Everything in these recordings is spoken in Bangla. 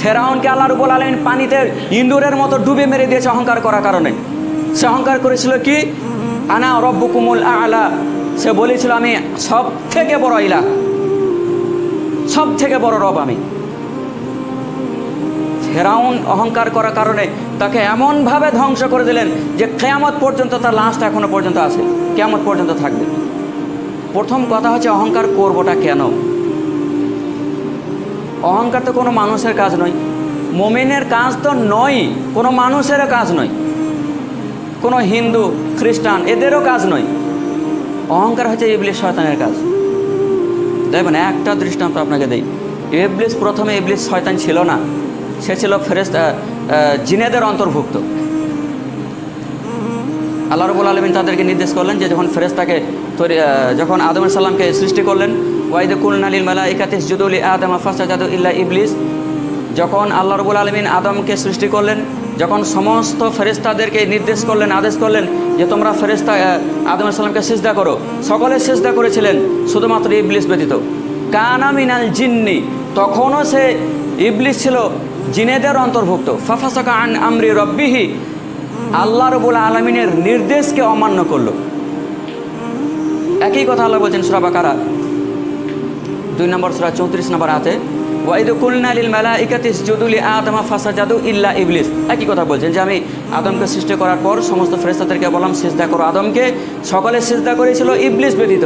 ফেরাউনকে আল্লাহ রুবুল আলমিন পানিতে ইন্দুরের মতো ডুবে মেরে দিয়েছে অহংকার করার কারণে। সে অহংকার করেছিল কি? আনা রব্বুকুমুল আলা। সে বলেছিল, আমি সব থেকে বড় ইলা সব থেকে বড় রব আমি। ফেরাউন অহংকার করার কারণে তাকে এমনভাবে ধ্বংস করে দিলেন যে কেয়ামত পর্যন্ত তার লাশটা এখনও পর্যন্ত আছে। কেয়ামত পর্যন্ত থাকবে। প্রথম কথা হচ্ছে, অহংকার করবোটা কেন? অহংকার তো কোনো মানুষের কাজ নয়। মোমেনের কাজ তো নয়, কোনো মানুষেরও কাজ নয়। কোনো হিন্দু, খ্রিস্টান, এদেরও কাজ নয়। অহংকার হচ্ছে ইবলিশ শয়তানের কাজ। দেখবেন, একটা দৃষ্টান্ত আপনাকে দেই। ইবলিস প্রথমে ইবলিস শয়তান ছিল না। সে ছিল ফেরেস্ত জিনেদের অন্তর্ভুক্ত। আল্লাহ রবুল আলমিন তাদেরকে নির্দেশ করলেন যে যখন ফেরেস্তাকে তৈরি যখন আদম সাল্লামকে সৃষ্টি করলেন ওয়াইদ কুল আলিল মালা ইকাতিস জুদুল আদম ফাস্তা জাদু ইল্লা ইবলিস। যখন আল্লাহ রবুল আলমিন আদমকে সৃষ্টি করলেন, যখন সমস্ত ফেরেস্তাদেরকে নির্দেশ করলেন, আদেশ করলেন যে তোমরা ফেরেস্তা আদম সাল্লামকে সিজদা করো। সকলে সিজদা করেছিলেন, শুধুমাত্র ইবলিস ব্যতীত। কানা মিনাল জিন্নি, তখনও সে ইবলিস ছিল, জিনেদের অন্তর্ভুক্ত। ফাফাসকা আন আমরি রব্বিহি, আল্লাহ রবুল আলমিনের নির্দেশকে অমান্য করল। একই কথা আল্লাহ বলছেন সুরা বাকারা। দুই নম্বর সুরা চৌত্রিশ নম্বর হাতে ওয়াইদু কুলনালিল মেলা ইকাতিস জুদুলি আদমা ফাসা জাদু ইল্লা ইবলিস। একই কথা বলছেন যে আমি আদমকে সৃষ্টি করার পর সমস্ত ফেরেস্তাদেরকে বললাম, সিজদা করো আদমকে। সকলে সিজদা করেছিল ইবলিস ব্যতীত।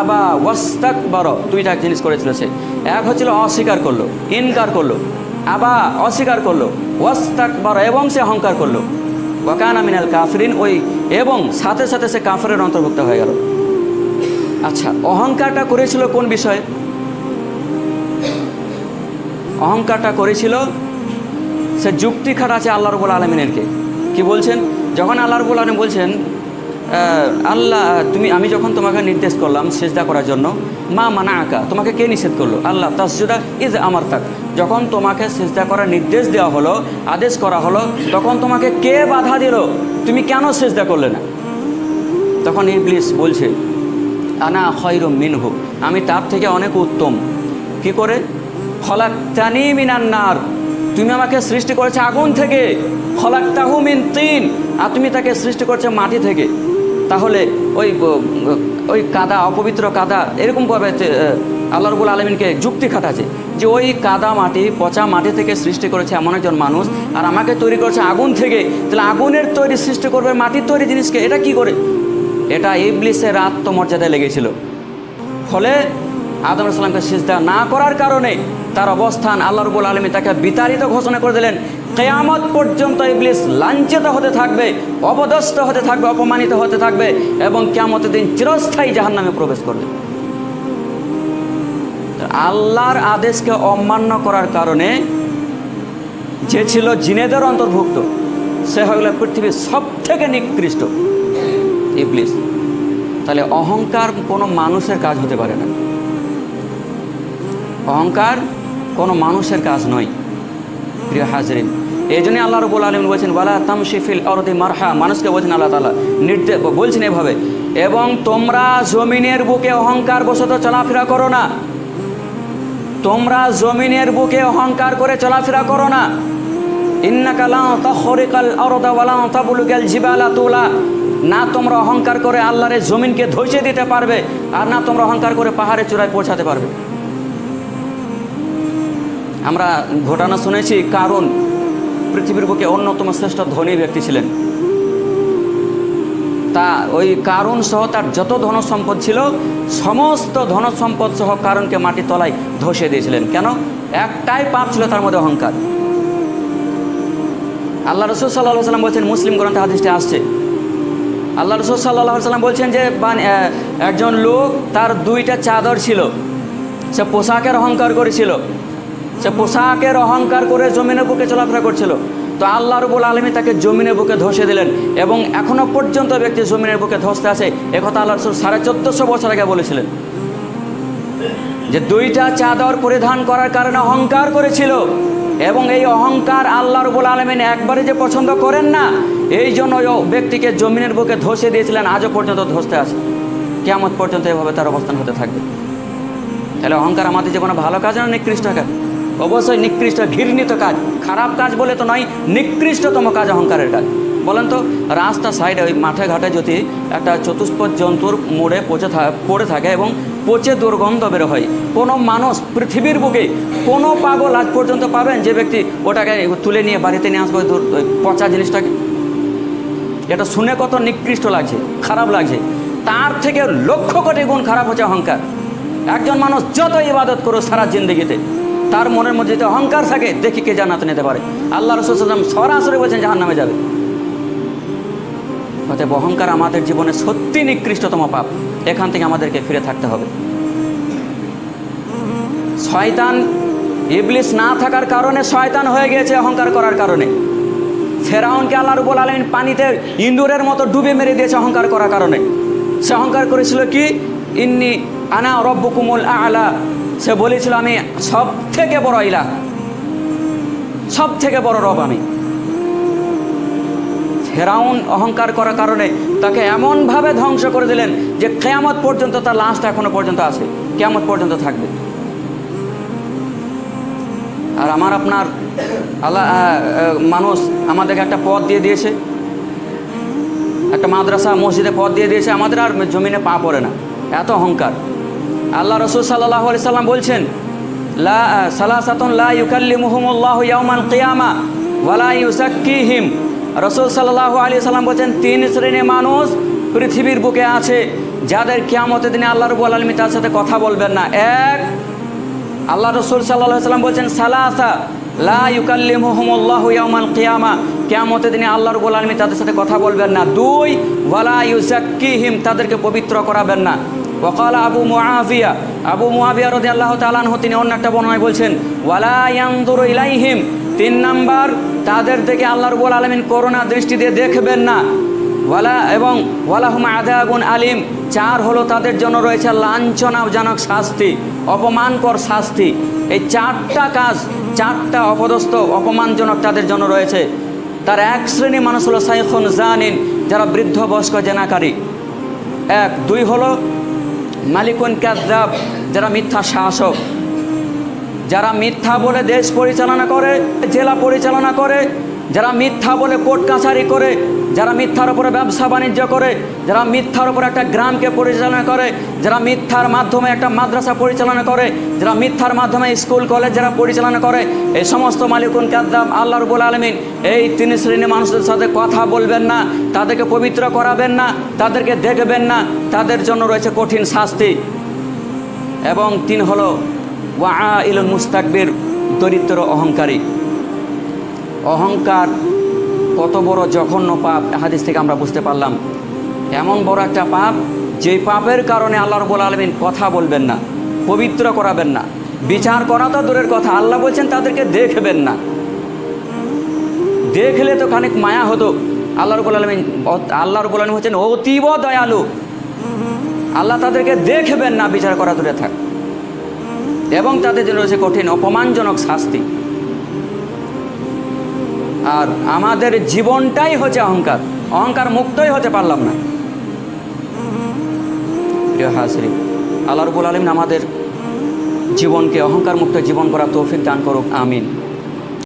আবা ওয়াস্তাক বড় দুইটা জিনিস করেছিল সে। এক হচ্ছিল অস্বীকার করল, ইনকার করল। আবা অস্বীকার করল ওয়াস্তাক বড় এবং সে অহংকার করল। ওয়াকানা মিনাল কাফরিন, ওই এবং সাথে সাথে সে কাফরের অন্তর্ভুক্ত হয়ে গেল। আচ্ছা অহংকারটা করেছিল কোন বিষয়ে? অহংকারটা করেছিল, সে যুক্তি খাটাচ্ছে আল্লাহ রবুল আলমিনেরকে। কি বলছেন? যখন আল্লাহ রবুল আলম বলছেন আল্লাহ, তুমি, আমি যখন তোমাকে নির্দেশ করলাম সেজদা করার জন্য, মা মানা আঁকা তোমাকে কে নিষেধ করল? আল্লাহ, তাসজুদা ইজ আমার তাক যখন তোমাকে সেজদা করার নির্দেশ দেওয়া হলো, আদেশ করা হলো, তখন তোমাকে কে বাধা দিল? তুমি কেন সেজদা করলে না? তখন ইবলিস বলছে, আনা খৈরুম মিনহু। আমি তার থেকে অনেক উত্তম। কি করে? খলাক্তানি মিনান্নার তুমি আমাকে সৃষ্টি করেছে আগুন থেকে। খলাক্তাহু মিন তিন। আর তুমি তাকে সৃষ্টি করেছে মাটি থেকে। তাহলে ওই ওই কাদা, অপবিত্র কাদা, এরকমভাবে আল্লাহ রবুল আলমিনকে যুক্তি খাটাচ্ছে যে ওই কাদা মাটি, পচা মাটি থেকে সৃষ্টি করেছে এমন একজন মানুষ। আর আমাকে তৈরি করেছে আগুন থেকে। তাহলে আগুনের তৈরি সৃষ্টি করবে মাটির তৈরি জিনিসকে। এটা কি করে? এটা ইবলিসের আত্মমর্যাদায় লেগেছিল। ফলে আদম সালামকে সিজদা না করার কারণে তার অবস্থান আল্লাহ রবুল আলমী তাকে বিতাড়িত ঘোষণা করে দিলেন। কেয়ামত পর্যন্ত ইবলিস লাঞ্ছিত হতে থাকবে অবদস্ত হতে থাকবে, অপমানিত হতে থাকবে এবং কেয়ামতের দিন চিরস্থায়ী জাহান নামে প্রবেশ করবে। আল্লাহর আদেশকে অমান্য করার কারণে যে ছিল জিনেদের অন্তর্ভুক্ত, সে হয়ে পৃথিবীর সব থেকে নিকৃষ্ট ইবলিস। তাহলে অহংকার কোনো মানুষের কাজ হতে পারে না। অহংকার কোনো মানুষের কাজ নয়। প্রিয় হাজরিন এই জন্যই আল্লাহ রবুল আলম বলছেন, ওয়ালা তামশিফিল অরদি মারহা। মানুষকে বলছেন, আল্লাহ তালা নির্দেশ বলছেন এভাবে। এবং তোমরা জমিনের বুকে অহংকার বশত চলাফেরা করো না। তোমরা জমিনের বুকে অহংকার করে চলাফেরা করো না। না তোমরা অহংকার করে আল্লাহরের জমিনকে ধসে দিতে পারবে, আর না তোমরা অহংকার করে পাহাড়ে চূড়ায় পৌঁছাতে পারবে। আমরা ঘটনা শুনেছি কারণ পৃথিবীর বুকে অন্যতম শ্রেষ্ঠ ধনী ব্যক্তি ছিলেন। তা ওই কারণ সহ তার যত ধন সম্পদ ছিল, সমস্ত ধন সম্পদ সহ কারণকে মাটির তলায় ধসে দিয়েছিলেন। কেন? একটাই পাপ ছিল তার মধ্যে অহংকার। আল্লাহ রসুল সাল্লাহ সাল্লাম বলছেন, মুসলিম গ্রন্থে হাদিসটি আসছে। আল্লাহ রসুল সাল্লাহ সাল্লাম বলছেন যে একজন লোক তার দুইটা চাদর ছিল। সে পোশাকের অহংকার করেছিল। সে পোশাকের অহংকার করে জমিনের বুকে চলাফেরা করছিল। তো আল্লাহ রবুল আলমী তাকে জমিনের বুকে ধসে দিলেন এবং এখনও পর্যন্ত ব্যক্তি জমিনের বুকে ধসতে আছে একথা আল্লাহ রসুল সাড়ে চোদ্দশো বছর আগে বলেছিলেন। যে দুইটা চাদর পরিধান করার কারণে অহংকার করেছিল এবং এই অহংকার আল্লাহ রবুল আলমিন একবারে যে পছন্দ করেন না, এই জন্য ব্যক্তিকে জমিনের বুকে ধসে দিয়েছিলেন, আজও পর্যন্ত ধসতে আছে। কেমন পর্যন্ত এভাবে তার অবস্থান হতে থাকবে। তাহলে অহংকার আমাদের জীবনে ভালো কাজ না নিকৃষ্ট কাজ? অবশ্যই নিকৃষ্ট ঘৃণিত কাজ। খারাপ কাজ বলে তো নয়, নিকৃষ্টতম কাজ অহংকারের কাজ। বলেন তো, রাস্তা সাইডে ওই মাঠে ঘাটে যদি একটা চতুষ্পদ জন্তুর মোড়ে পচে পড়ে থাকে এবং পচে দুর্গন্ধ বের হয়, কোনো মানুষ পৃথিবীর বুকে কোনো পাগল আজ পর্যন্ত পাবেন যে ব্যক্তি ওটাকে তুলে নিয়ে বাড়িতে নিয়ে আসবে পচা জিনিসটাকে? এটা শুনে কত নিকৃষ্ট লাগছে, খারাপ লাগছে। তার থেকে লক্ষ কোটি গুণ খারাপ হচ্ছে অহংকার। একজন মানুষ যত ইবাদত করো সারা জিন্দগিতে। তার মনের মধ্যে যদি অহংকার থাকে, দেখি কে জান্নাতে নিতে পারে। আল্লাহ রসুলাম সরাসরি বলছেন জাহান নামে যাবে। অতএব অহংকার আমাদের জীবনে সত্যি নিকৃষ্টতম পাপ। এখান থেকে আমাদেরকে ফিরে থাকতে হবে। শয়তান, ইবলিস না থাকার কারণে শয়তান হয়ে গিয়েছে অহংকার করার কারণে। ফেরাউনকে আল্লাহ রুবুল আলমিন পানিতে ইন্দুরের মতো ডুবে মেরে দিয়েছে অহংকার করার কারণে। সে অহংকার করেছিল কি? ইন্নি আনা রব্বুকুমুল আলা। সে বলেছিল, আমি সব থেকে বড় ইলা সব থেকে বড় রব আমি। ফেরাউন অহংকার করার কারণে তাকে এমনভাবে ধ্বংস করে দিলেন যে কেয়ামত পর্যন্ত তার লাশটা এখনও পর্যন্ত আছে, কেয়ামত পর্যন্ত থাকবে। আর আমার আপনার আল্লাহ মানুষ আমাদেরকে একটা পথ দিয়ে দিয়েছে, একটা মাদ্রাসা, মসজিদে পথ দিয়ে দিয়েছে, আমাদের আর জমিনে পা পড়ে না, এত অহংকার। আল্লাহ রসুল সাল্লাহ আলি সাল্লাম বলছেন, লা লা ওয়ালা তিন শ্রেণির মানুষ পৃথিবীর বুকে আছে, যাদের কিয়ামতের দিনে আল্লাহ রবুল আলমী তার সাথে কথা বলবেন না। এক, আল্লাহ রসুল সাল্লাহ সাল্লাম বলছেন, সালাসা লা আল্লাহ রাব্বুল আলামিন তাদের সাথে কথা বলবেন না। দুই, ওয়ালা ইউজাক্কিহিম তাদেরকে পবিত্র করাবেন না। ওয়াকাল আবু মুআবিয়া আবু মুআবিয়া রাদিয়াল্লাহু আল্লাহ আনহু, তিনি অন্য একটা বর্ণনায় বলছেন, ওয়ালা ইয়ানজুরু ইলাইহিম তিন নাম্বার, তাদের থেকে আল্লাহ রাব্বুল আলামিন করোনা দৃষ্টি দিয়ে দেখবেন না। ওয়ালা, এবং ওয়ালাহুম আদাবুন আলিম, চার হলো তাদের জন্য রয়েছে লাঞ্ছনাজনক শাস্তি, অপমানকর শাস্তি। এই চারটা কাজ, চারটা অপদস্থ, অপমানজনক তাদের জন্য রয়েছে। তার এক শ্রেণি মানুষ হলো সাইফুন জানিন, যারা বৃদ্ধ বয়স্ক জেনাকারী। এক, দুই হলো মালিকুন কাজাব যারা মিথ্যা শাসক। যারা মিথ্যা বলে দেশ পরিচালনা করে জেলা পরিচালনা করে যারা মিথ্যা বলে কোর্ট কাছারি করে, যারা মিথ্যার উপরে ব্যবসা বাণিজ্য করে, যারা মিথ্যার উপরে একটা গ্রামকে পরিচালনা করে, যারা মিথ্যার মাধ্যমে একটা মাদ্রাসা পরিচালনা করে, যারা মিথ্যার মাধ্যমে স্কুল, কলেজ যারা পরিচালনা করে, এই সমস্ত মালিকুন কাদ্দাম আল্লাহ রবুল আলমিন, এই তিন শ্রেণির মানুষদের সাথে কথা বলবেন না, তাদেরকে পবিত্র করাবেন না, তাদেরকে দেখবেন না, তাদের জন্য রয়েছে কঠিন শাস্তি। এবং তিন হলো, ওয়া ইলুল মুস্তাকবির, দরিদ্র অহংকারী। অহংকার কত বড় জঘন্য পাপ হাদিস থেকে আমরা বুঝতে পারলাম। এমন বড় একটা পাপ, যেই পাপের কারণে আল্লাহ রবুল আলমিন কথা বলবেন না, পবিত্র করাবেন না। বিচার করা তো দূরের কথা, আল্লাহ বলছেন তাদেরকে দেখবেন না। দেখলে তো খানিক মায়া হতো। আল্লাহ রবুল আলমিন, আল্লাহ রবুল আলমিন হচ্ছেন অতীব দয়ালু। আল্লাহ তাদেরকে দেখবেন না, বিচার করা দূরে থাক। এবং তাদের জন্য রয়েছে কঠিন, অপমানজনক শাস্তি। আর আমাদের জীবনটাই হচ্ছে অহংকার। অহংকার মুক্তই হতে পারলাম না। প্রিয় হাসরি আল্লাহ রবুল আলমিন আমাদের জীবনকে অহংকার মুক্ত জীবন করা তৌফিক দান করুক, আমিন।